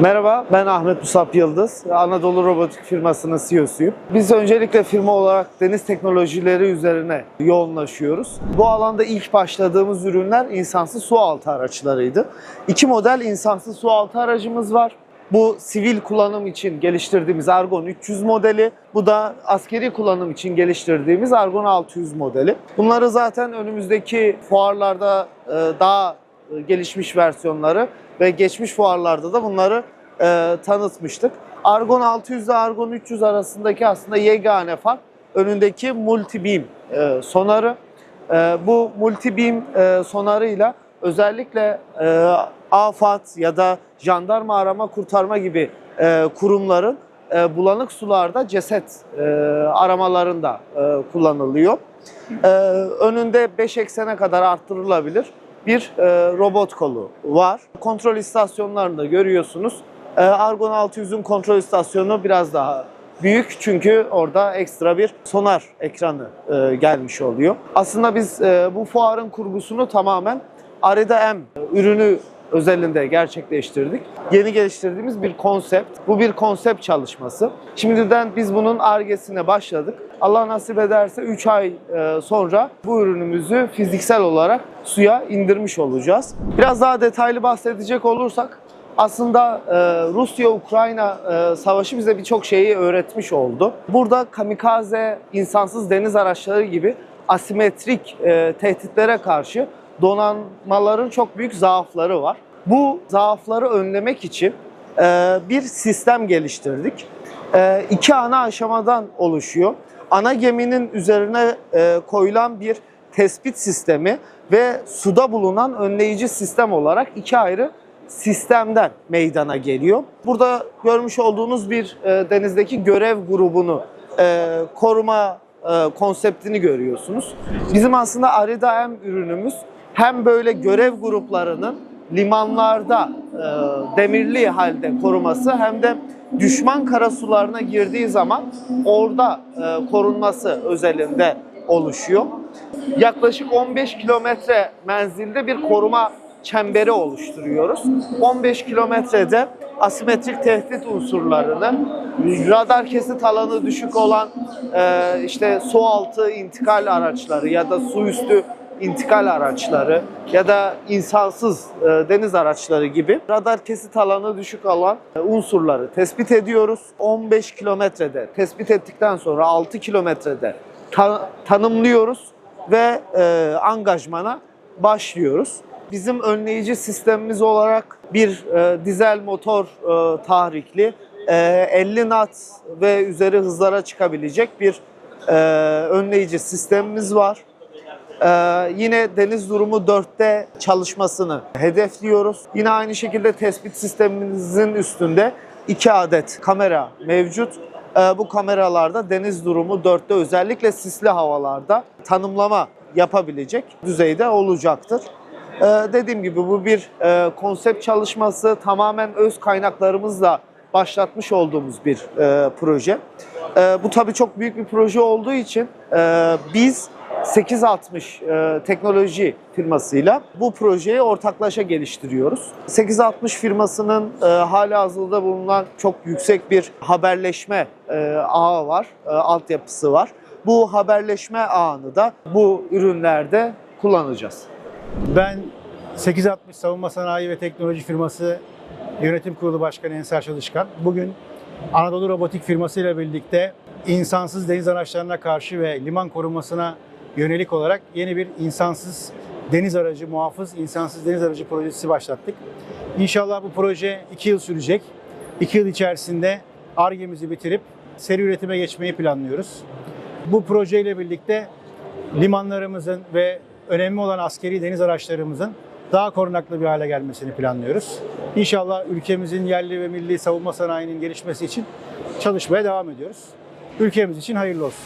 Merhaba, ben Ahmet Musab Yıldız. Anadolu Robotik firmasının CEO'suyum. Biz öncelikle firma olarak deniz teknolojileri üzerine yoğunlaşıyoruz. Bu alanda ilk başladığımız ürünler insansız su altı araçlarıydı. İki model insansız su altı aracımız var. Bu sivil kullanım için geliştirdiğimiz Argon 300 modeli. Bu da askeri kullanım için geliştirdiğimiz Argon 600 modeli. Bunları zaten önümüzdeki fuarlarda e, daha gelişmiş versiyonları ve geçmiş fuarlarda da bunları e, tanıtmıştık. Argon 600 ile Argon 300 arasındaki aslında yegane fark önündeki multi beam e, sonarı. E, bu multi beam e, sonarıyla özellikle e, AFAD ya da jandarma arama kurtarma gibi e, kurumların e, bulanık sularda ceset e, aramalarında e, kullanılıyor. E, önünde 5 eksene kadar arttırılabilir bir e, robot kolu var. Kontrol istasyonlarında görüyorsunuz. E, Argon 600'ün kontrol istasyonu biraz daha büyük çünkü orada ekstra bir sonar ekranı e, gelmiş oluyor. Aslında biz e, bu fuarın kurgusunu tamamen Arida M ürünü özelinde gerçekleştirdik. Yeni geliştirdiğimiz bir konsept. Bu bir konsept çalışması. Şimdiden biz bunun argesine başladık. Allah nasip ederse 3 ay e, sonra bu ürünümüzü fiziksel olarak suya indirmiş olacağız. Biraz daha detaylı bahsedecek olursak aslında e, Rusya-Ukrayna e, savaşı bize birçok şeyi öğretmiş oldu. Burada kamikaze, insansız deniz araçları gibi asimetrik tehditlere karşı donanmaların çok büyük zaafları var. Bu zaafları önlemek için bir sistem geliştirdik. E, iki ana aşamadan oluşuyor. Ana geminin üzerine e, koyulan bir tespit sistemi ve suda bulunan önleyici sistem olarak iki ayrı sistemden meydana geliyor. Burada görmüş olduğunuz bir e, denizdeki görev grubunu e, koruma e, konseptini görüyorsunuz. Bizim aslında Arida M ürünümüz hem böyle görev gruplarının limanlarda e, demirli halde koruması hem de düşman karasularına girdiği zaman orada e, korunması özelinde oluşuyor. Yaklaşık 15 kilometre menzilde bir koruma çemberi oluşturuyoruz. 15 kilometrede asimetrik tehdit unsurlarını, radar kesit alanı düşük olan e, işte su altı intikal araçları ya da su üstü intikal araçları ya da insansız e, deniz araçları gibi radar kesit alanı düşük olan e, unsurları tespit ediyoruz. 15 kilometrede tespit ettikten sonra 6 kilometrede ta- tanımlıyoruz ve e, angajmana başlıyoruz. Bizim önleyici sistemimiz olarak bir e, dizel motor e, tahrikli e, 50 knot ve üzeri hızlara çıkabilecek bir e, önleyici sistemimiz var. Ee, yine deniz durumu 4'te çalışmasını hedefliyoruz. Yine aynı şekilde tespit sistemimizin üstünde 2 adet kamera mevcut. Ee, bu kameralarda deniz durumu 4'te özellikle sisli havalarda tanımlama yapabilecek düzeyde olacaktır. Ee, dediğim gibi bu bir e, konsept çalışması tamamen öz kaynaklarımızla başlatmış olduğumuz bir e, proje. E, bu tabii çok büyük bir proje olduğu için e, biz 860 e, teknoloji firmasıyla bu projeyi ortaklaşa geliştiriyoruz. 860 firmasının e, hali hazırda bulunan çok yüksek bir haberleşme e, ağı var, e, altyapısı var. Bu haberleşme ağını da bu ürünlerde kullanacağız. Ben 860 Savunma Sanayi ve Teknoloji Firması Yönetim Kurulu Başkanı Ensar Çalışkan. Bugün Anadolu Robotik firması ile birlikte insansız deniz araçlarına karşı ve liman korumasına yönelik olarak yeni bir insansız deniz aracı, muhafız insansız deniz aracı projesi başlattık. İnşallah bu proje 2 yıl sürecek. 2 yıl içerisinde ARGE'mizi bitirip seri üretime geçmeyi planlıyoruz. Bu projeyle birlikte limanlarımızın ve önemli olan askeri deniz araçlarımızın daha korunaklı bir hale gelmesini planlıyoruz. İnşallah ülkemizin yerli ve milli savunma sanayinin gelişmesi için çalışmaya devam ediyoruz. Ülkemiz için hayırlı olsun.